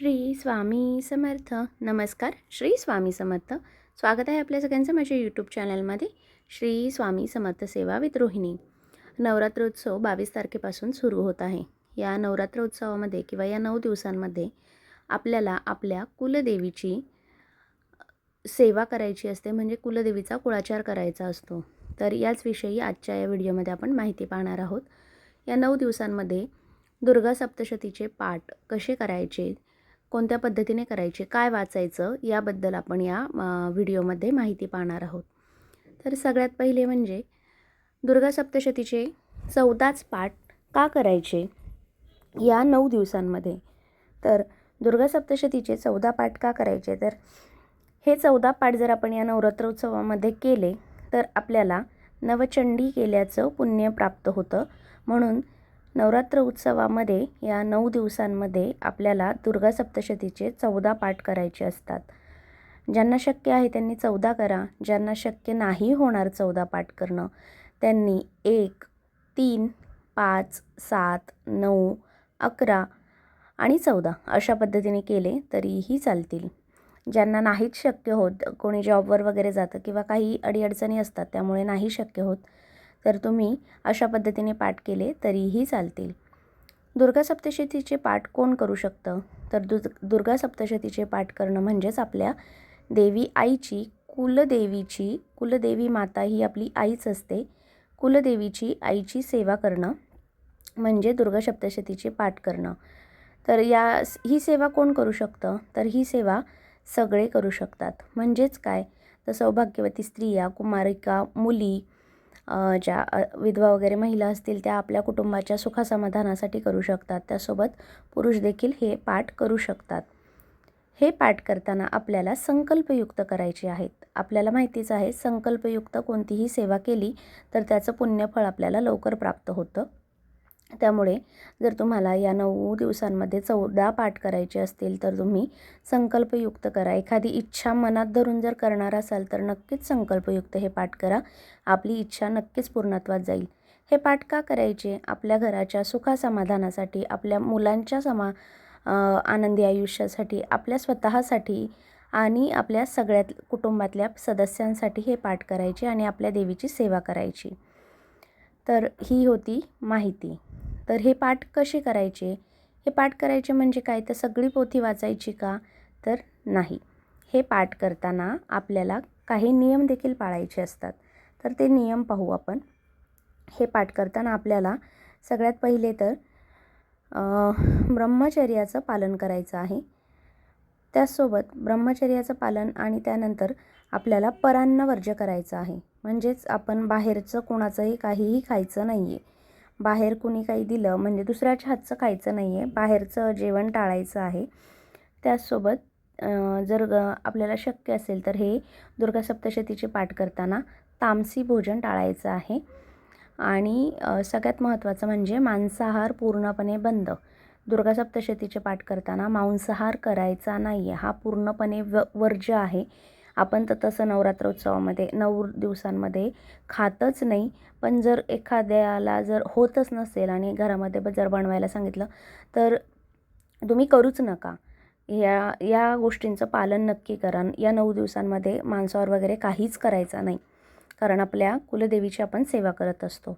श्री स्वामी समर्थ. नमस्कार श्री स्वामी समर्थ. स्वागत आहे आपल्या सगळ्यांचं माझ्या यूट्यूब चॅनलमध्ये श्री स्वामी समर्थ सेवा विथ रोहिणी. नवरात्रोत्सव बावीस तारखेपासून सुरू होत आहे. या नवरात्र उत्सवामध्ये किंवा या नऊ दिवसांमध्ये आपल्याला आपल्या कुलदेवीची सेवा करायची असते. म्हणजे कुलदेवीचा कुळाचार करायचा असतो. तर याचविषयी आजच्या या व्हिडिओमध्ये आपण माहिती पाहणार आहोत. या नऊ दिवसांमध्ये दुर्गा सप्तशतीचे पाठ कसे करायचे? कोणत्या पद्धतीने करायचे काय वाचायचं याबद्दल आपण या व्हिडिओमध्ये माहिती पाहणार आहोत. तर सगळ्यात पहिले म्हणजे दुर्गा सप्तशतीचे चौदाच पाठ का करायचे? या नऊ दिवसांमध्ये. तर दुर्गा सप्तशतीचे चौदा पाठ का करायचे? तर हे चौदा पाठ जर आपण या नवरात्र उत्सवामध्ये केले तर आपल्याला नवचंडी केल्याचं पुण्य प्राप्त होतं. म्हणून नवरात्र उत्सवामध्ये या नऊ दिवसांमध्ये आपल्याला दुर्गा सप्तशतीचे चौदा पाठ करायचे असतात. ज्यांना शक्य आहे त्यांनी चौदा करा. ज्यांना शक्य नाही होणार चौदा पाठ करणं त्यांनी एक तीन पाच सात नऊ अकरा आणि चौदा अशा पद्धतीने केले तरीही चालतील. ज्यांना नाहीच शक्य होत कोणी जॉबवर वगैरे जातं किंवा काही अडीअडचणी असतात त्यामुळे नाही शक्य होत तर तुम्ही अशा पद्धतीने पाठ केले तरीही चालतील. दुर्गा सप्तशतीचे पाठ कोण करू शकतं? तर दु दुर्गा सप्तशतीचे पाठ करणं म्हणजेच आपल्या देवी आईची कुलदेवीची कुलदेवी माता ही आपली आईच असते. कुलदेवीची आईची सेवा करणं म्हणजे दुर्गा सप्तशतीचे पाठ करणं. तर या ही सेवा कोण करू शकतं? तर ही सेवा सगळे करू शकतात. म्हणजेच काय? तर सौभाग्यवती स्त्रिया कुमारिका मुली ज्या विधवा वगैरे महिला असतील त्या आपल्या कुटुंबाच्या सुखासमाधानासाठी करू शकतात. त्यासोबत पुरुष देखील हे पाठ करू शकतात. हे पाठ करताना आपल्याला संकल्पयुक्त करायचे आहेत. आपल्याला माहितीच आहे संकल्पयुक्त कोणतीही सेवा केली तर त्याचं पुण्यफळ आपल्याला लवकर प्राप्त होतं. त्यामुळे जर तुम्हाला या नऊ दिवसांमध्ये चौदा पाठ करायचे असतील तर तुम्ही संकल्पयुक्त करा. एखादी इच्छा मनात धरून जर करणार असाल तर नक्कीच संकल्पयुक्त हे पाठ करा. आपली इच्छा नक्कीच पूर्णत्वात जाईल. हे पाठ का करायचे? आपल्या घराच्या सुखासमाधानासाठी आपल्या मुलांच्या समा आनंदी आयुष्यासाठी आपल्या स्वतःसाठी आणि आपल्या सगळ्यात कुटुंबातल्या सदस्यांसाठी हे पाठ करायचे आणि आपल्या देवीची सेवा करायची. तर ही होती माहिती. तर हे पाठ कसे करायचे? हे पाठ करायचे म्हणजे काय? तर सगळी पोथी वाचायची का? तर नाही. हे पाठ करताना आपल्याला काही नियम देखील पाळायचे असतात. तर ते नियम पाहू आपण. हे पाठ करताना आपल्याला सगळ्यात पहिले तर ब्रह्मचर्याचं पालन करायचं आहे. त्याचसोबत ब्रह्मचर्याचं पालन आणि त्यानंतर आपल्याला परान्न वर्ज्य करायचं आहे. म्हणजेच आपण बाहेरचं कोणाचंही काहीही खायचं नाही आहे बाहेर कुणी काही दिलं म्हणजे दुसऱ्याच्या हातचं खायचं नाही आहे बाहेरचं जेवण टाळायचं आहे. त्याचसोबत जर ग- आपल्याला शक्य असेल तर हे दुर्गा सप्तशतीचे पाठ करताना तामसी भोजन टाळायचं आहे. आणि सगळ्यात महत्त्वाचं म्हणजे मांसाहार पूर्णपणे बंद. दुर्गा सप्तशतीचे पाठ करताना मांसाहार करायचा नाही आहे हा पूर्णपणे व वर्ज्य आहे. आपण तर तसं नवरात्रोत्सवामध्ये नऊ दिवसांमध्ये खातच नाही. पण जर एखाद्याला जर होतच नसेल आणि घरामध्ये जर बनवायला सांगितलं तर तुम्ही करूच नका. या या गोष्टींचं पालन नक्की करा. या नऊ दिवसांमध्ये मांसावर वगैरे काहीच करायचा नाही. कारण आपल्या कुलदेवीची आपण सेवा करत असतो.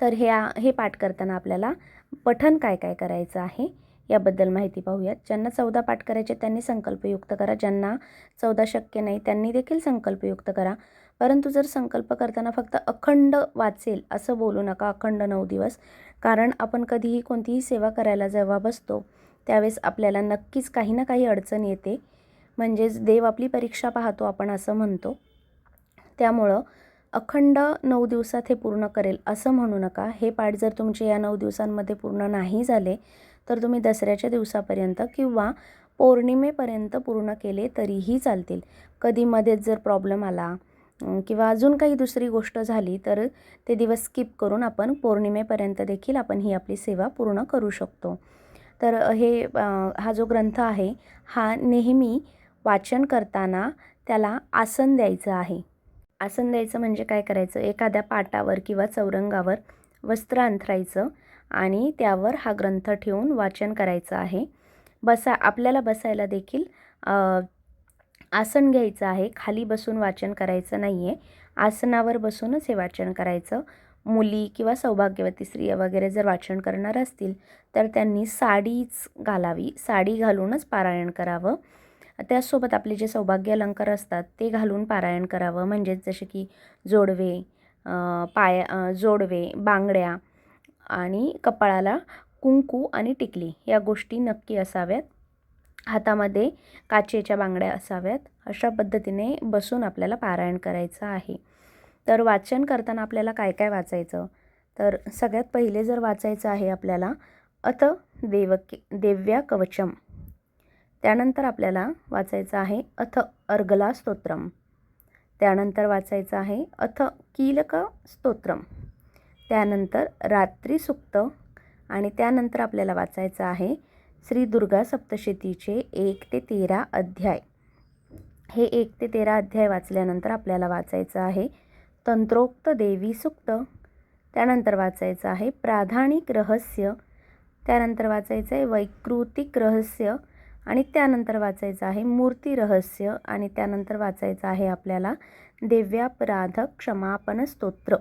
तर ह्या हे पाठ करताना आपल्याला पठण काय काय करायचं आहे? याबद्दल माहिती पाहूयात. ज्यांना चौदा पाठ करायचे त्यांनी संकल्पयुक्त करा. ज्यांना चौदा शक्य नाही त्यांनी देखील संकल्पयुक्त करा. परंतु जर संकल्प करताना फक्त अखंड वाचेल असं बोलू नका अखंड नऊ दिवस. कारण आपण कधीही कोणतीही सेवा करायला जेव्हा बसतो त्यावेळेस आपल्याला नक्कीच काही ना काही अडचण येते. म्हणजेच देव आपली परीक्षा पाहतो आपण असं म्हणतो. त्यामुळं अखंड नऊ दिवसात हे पूर्ण करेल असं म्हणू नका. हे पाठ जर तुमचे या नऊ दिवसांमध्ये पूर्ण नाही झाले तर तुम्ही दसऱ्याच्या दिवसापर्यंत किंवा पौर्णिमेपर्यंत पूर्ण केले तरीही चालतील. कधी मध्येच जर प्रॉब्लेम आला किंवा अजून काही दुसरी गोष्ट झाली तर ते दिवस स्किप करून आपण पौर्णिमेपर्यंत देखील आपण ही आपली सेवा पूर्ण करू शकतो. तर हे हा जो ग्रंथ आहे हा नेहमी वाचन करताना त्याला आसन द्यायचं आहे. आसन द्यायचं म्हणजे काय करायचं? एखाद्या पाटावर किंवा चौरंगावर वस्त्र अंथरायचं आणि त्यावर हा ग्रंथ ठेवून वाचन करायचं आहे. बसा आपल्याला बसायला देखील आसन घ्यायचं आहे. खाली बसून वाचन करायचं नाही आहे आसनावर बसूनच हे वाचन करायचं. मुली किंवा सौभाग्यवती स्त्रिया वगैरे जर वाचन करणार असतील तर त्यांनी साडीच घालावी. साडी घालूनच पारायण करावं. त्याचसोबत आपले जे सौभाग्य अलंकार असतात ते घालून पारायण करावं. म्हणजेच जसे की जोडवे पाया पाय जोडवे बांगड्या आणि कपाळाला कुंकू आणि टिकली या गोष्टी नक्की असाव्यात. हातामध्ये काचेच्या बांगड्या असाव्यात. अशा पद्धतीने बसून आपल्याला पारायण करायचं आहे. तर वाचन करताना आपल्याला काय काय वाचायचं? तर सगळ्यात पहिले जर वाचायचं आहे आपल्याला अथ देवके देव्या कवचम त्यानंतर आपल्याला वाचायचं आहे अथ अर्गला स्तोत्रम. त्यानंतर वाचायचं आहे अथ कीलक स्तोत्रम. त्यानंतर रात्री सुक्त आणि त्यानंतर आपल्याला वाचायचं आहे श्री दुर्गा सप्तशतीचे एक ते तेरा अध्याय. हे एक ते तेरा अध्याय वाचल्यानंतर आपल्याला वाचायचं आहे तंत्रोक्त देवी सुक्त. त्यानंतर वाचायचं आहे प्राधानिक रहस्य. त्यानंतर वाचायचं आहे वैकृतिक रहस्य. आणि त्यानंतर वाचायचं आहे मूर्ती रहस्य आणि त्यानंतर वाचायचं आहे आपल्याला देव्यापराध क्षमापन स्तोत्र.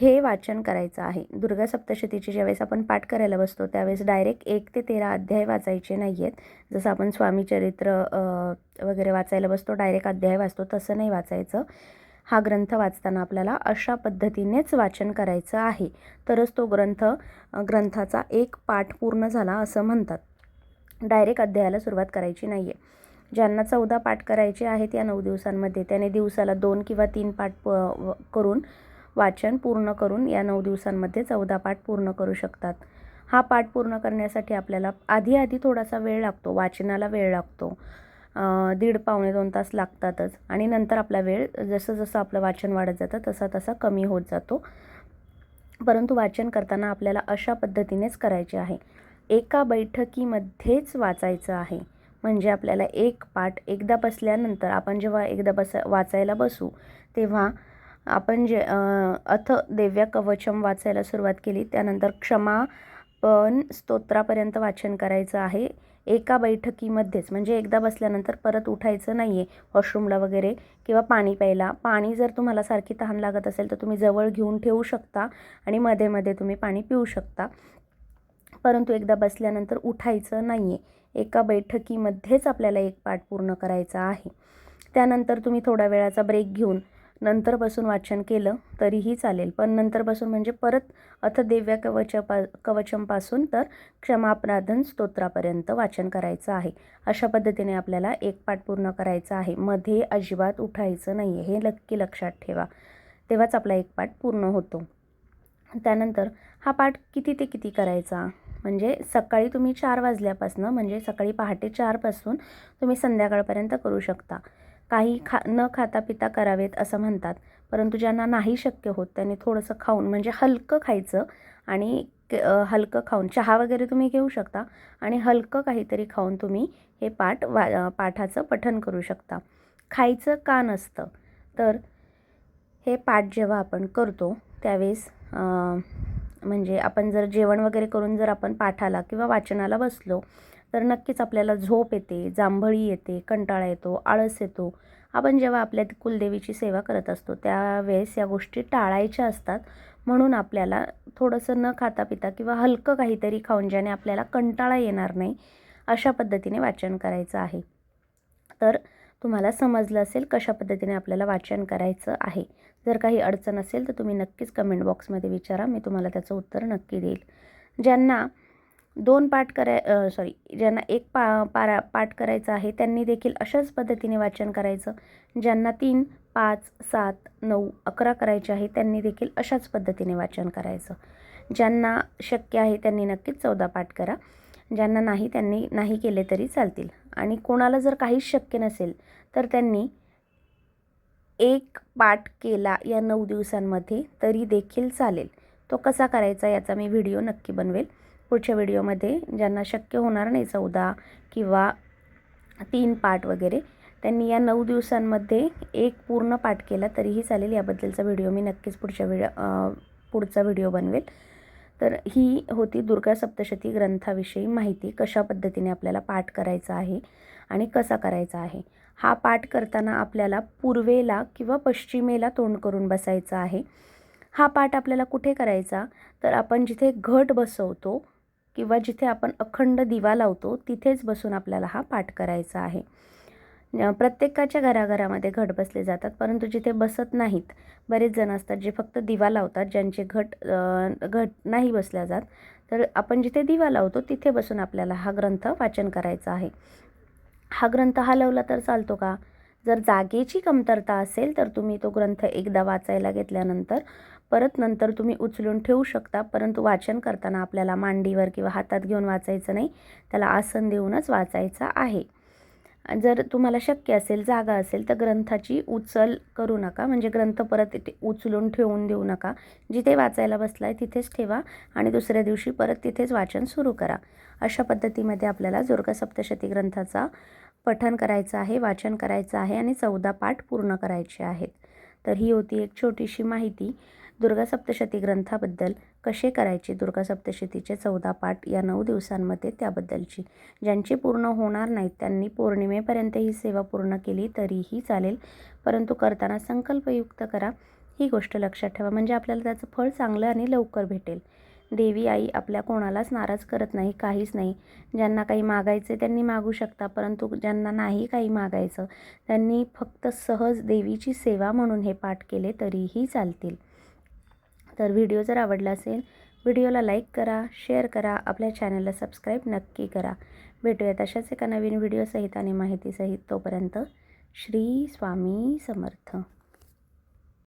हे वाचन करायचं आहे. दुर्गा सप्तशतीची ज्यावेळेस आपण पाठ करायला बसतो त्यावेळेस डायरेक्ट एक ते तेरा अध्याय वाचायचे नाही आहेत जसं आपण स्वामी चरित्र वगैरे वाचायला बसतो डायरेक्ट अध्याय वाचतो तसं नाही वाचायचं. हा ग्रंथ वाचताना आपल्याला अशा पद्धतीनेच वाचन करायचं आहे. तरच तो ग्रंथ ग्रंथाचा एक पाठ पूर्ण झाला असं म्हणतात. डायरेक्ट अध्यायाला सुरुवात करायची नाही आहे ज्यांना चौदा पाठ करायचे आहेत या नऊ दिवसांमध्ये त्याने दिवसाला दोन किंवा तीन पाठ प व- करून वाचन पूर्ण करून या नऊ दिवसांमध्ये चौदा पाठ पूर्ण करू शकतात. हा पाठ पूर्ण करण्यासाठी आपल्याला आधी आधी थोडासा वेळ लागतो वाचनाला वेळ लागतो. दीड पावणे दोन तास लागतातच आणि नंतर आपला वेळ जसं जसं आपलं वाचन वाढत जातं तसा तसा कमी होत जातो. परंतु वाचन करताना आपल्याला अशा पद्धतीनेच करायचे आहे. एका बैठकीमध्येच वाचायचं आहे. म्हणजे आपल्याला एक पाठ एकदा बसल्यानंतर आपण जेव्हा एकदा बस वाचायला बसू तेव्हा आपण जे अथ देव्या कवचम वाचायला सुरुवात केली त्यानंतर क्षमा पण स्तोत्रापर्यंत वाचन करायचं आहे. एका बैठकीमध्येच म्हणजे एकदा बसल्यानंतर परत उठायचं नाही आहे वॉशरूमला वगैरे किंवा पाणी प्यायला. पाणी जर तुम्हाला सारखी तहान लागत असेल तर तुम्ही जवळ घेऊन ठेवू शकता आणि मध्ये मध्ये तुम्ही पाणी पिऊ शकता. परंतु एकदा बसल्यानंतर उठायचं नाही आहे एका बैठकीमध्येच आपल्याला एक पाठ पूर्ण करायचा आहे. त्यानंतर तुम्ही थोड्या वेळाचा ब्रेक घेऊन नंतर बसून वाचन केलं तरीही चालेल. पण नंतर बसून म्हणजे परत अथ दिव्या कवचपा कवचमपासून तर क्षमाप्राधन स्तोत्रापर्यंत वाचन करायचं आहे. अशा पद्धतीने आपल्याला एक पाठ पूर्ण करायचा आहे. मध्ये अजिबात उठायचं नाही आहे हे नक्की लक्षात ठेवा. तेव्हाच आपला एक पाठ पूर्ण होतो. त्यानंतर हा पाठ किती ते किती करायचा? म्हणजे सकाळी तुम्ही चार वाजल्यापासून म्हणजे सकाळी पहाटे चारपासून तुम्ही संध्याकाळपर्यंत करू शकता. काही खा न खाता पिता करावेत असं म्हणतात परंतु ज्यांना नाही शक्य होत त्यांनी थोडंसं खाऊन म्हणजे हलकं खायचं आणि क- हलकं खाऊन चहा वगैरे तुम्ही घेऊ शकता आणि हलकं काहीतरी खाऊन तुम्ही हे पाठ वा पाठाचं पठन करू शकता. खायचं का नसतं तर हे पाठ जेव्हा आपण करतो त्यावेळेस म्हणजे आपण जर जेवण वगैरे करून जर आपण पाठाला किंवा वाचनाला बसलो तर नक्कीच आपल्याला झोप येते जांभळी येते कंटाळा येतो आळस येतो. आपण जेव्हा आपल्या कुलदेवीची सेवा करत असतो त्यावेळेस या गोष्टी टाळायच्या असतात. म्हणून आपल्याला थोडंसं न खाता पिता किंवा हलकं काहीतरी खाऊन ज्याने आपल्याला कंटाळा येणार नाही अशा पद्धतीने वाचन करायचं आहे. तर तुम्हाला समजलं असेल कशा पद्धतीने आपल्याला वाचन करायचं आहे. जर काही अडचण असेल तर तुम्ही नक्कीच कमेंट बॉक्समध्ये विचारा. मी तुम्हाला त्याचं उत्तर नक्की देईल. ज्यांना दोन पाठ कराय सॉरी ज्यांना एक पा पारा पाठ करायचा आहे त्यांनी देखील अशाच पद्धतीने वाचन करायचं. ज्यांना तीन पाच सात नऊ अकरा करायचे आहे त्यांनी देखील अशाच पद्धतीने वाचन करायचं. ज्यांना शक्य आहे त्यांनी नक्कीच चौदा पाठ करा. ज्यांना नाही त्यांनी नाही केले तरी चालतील. आणि कोणाला जर काहीच शक्य नसेल तर त्यांनी एक पाठ केला या नऊ दिवसांमध्ये तरी देखील चालेल. तो कसा करायचा याचा मी व्हिडिओ नक्की बनवेल. पुढच्या व्हिडिओमध्ये ज्यांना शक्य होणार नाही चौदा किंवा तीन पाठ वगैरे त्यांनी या नऊ दिवसांमध्ये एक पूर्ण पाठ केला तरीही चालेल. याबद्दलचा व्हिडिओ मी नक्कीच पुढच्या व्हिडिओ पुढचा व्हिडिओ बनवेल. तर ही होती दुर्गा सप्तशती ग्रंथाविषयी माहिती. कशा पद्धतीने आपल्याला पाठ करायचा आहे आणि कसा करायचा आहे? हा पाठ करताना आपल्याला पूर्वेला किंवा पश्चिमेला तोंड करून बसायचं आहे. हा पाठ आपल्याला कुठे करायचा? तर आपण जिथे घट बसवतो किंवा जिथे आपण अखंड दिवा लावतो तिथेच बसून आपल्याला हा पाठ करायचा आहे. प्रत्येकाच्या घराघरामध्ये घट बसले जातात परंतु जिथे बसत नाहीत बरेच जण असतात जे फक्त दिवा लावतात ज्यांचे घट घट नाही बसल्या जात. तर आपण जिथे दिवा लावतो तिथे बसून आपल्याला हा ग्रंथ वाचन करायचा आहे. हा ग्रंथ हलवला तर चालतो का? जर जागेची कमतरता असेल तर तुम्ही तो ग्रंथ एकदा वाचायला घेतल्यानंतर परत नंतर तुम्ही उचलून ठेवू शकता परंतु वाचन करताना आपल्याला मांडीवर किंवा हातात घेऊन वाचायचं नाही त्याला आसन देऊनच वाचायचं आहे. जर तुम्हाला शक्य असेल जागा असेल तर ग्रंथाची उचल करू नका. म्हणजे ग्रंथ परत इथे उचलून ठेवून देऊ नका. जिथे वाचायला बसला आहे तिथेच ठेवा आणि दुसऱ्या दिवशी परत तिथेच वाचन सुरू करा. अशा पद्धतीमध्ये आपल्याला दुर्गा सप्तशती ग्रंथाचा पठन करायचं आहे वाचन करायचं आहे आणि चौदा पाठ पूर्ण करायचे आहेत. तर ही होती एक छोटीशी माहिती. दुर्गा सप्तशती ग्रंथाबद्दल कसे करायचे? दुर्गा सप्तशतीचे चौदा पाठ या नऊ दिवसांमध्ये त्याबद्दलची. ज्यांची पूर्ण होणार नाहीत त्यांनी पौर्णिमेपर्यंत ही सेवा पूर्ण केली तरीही चालेल. परंतु करताना संकल्पयुक्त करा. ही गोष्ट लक्षात ठेवा. म्हणजे आपल्याला त्याचं फळ चांगलं आणि लवकर भेटेल. देवी आई आपल्या कोणालाच नाराज करत नाही काहीच नाही. ज्यांना काही मागायचे त्यांनी मागू शकता परंतु ज्यांना नाही काही मागायचं त्यांनी फक्त सहज देवीची सेवा म्हणून हे पाठ केले तरीही चालतील. तर व्हिडिओ जर आवडला असेल व्हिडिओला लाईक करा शेअर करा आपल्या चॅनलला सबस्क्राईब नक्की करा. भेटूयात अशाच एका नवीन व्हिडिओसहित आणि माहितीसहित तोपर्यंत श्री स्वामी समर्थ.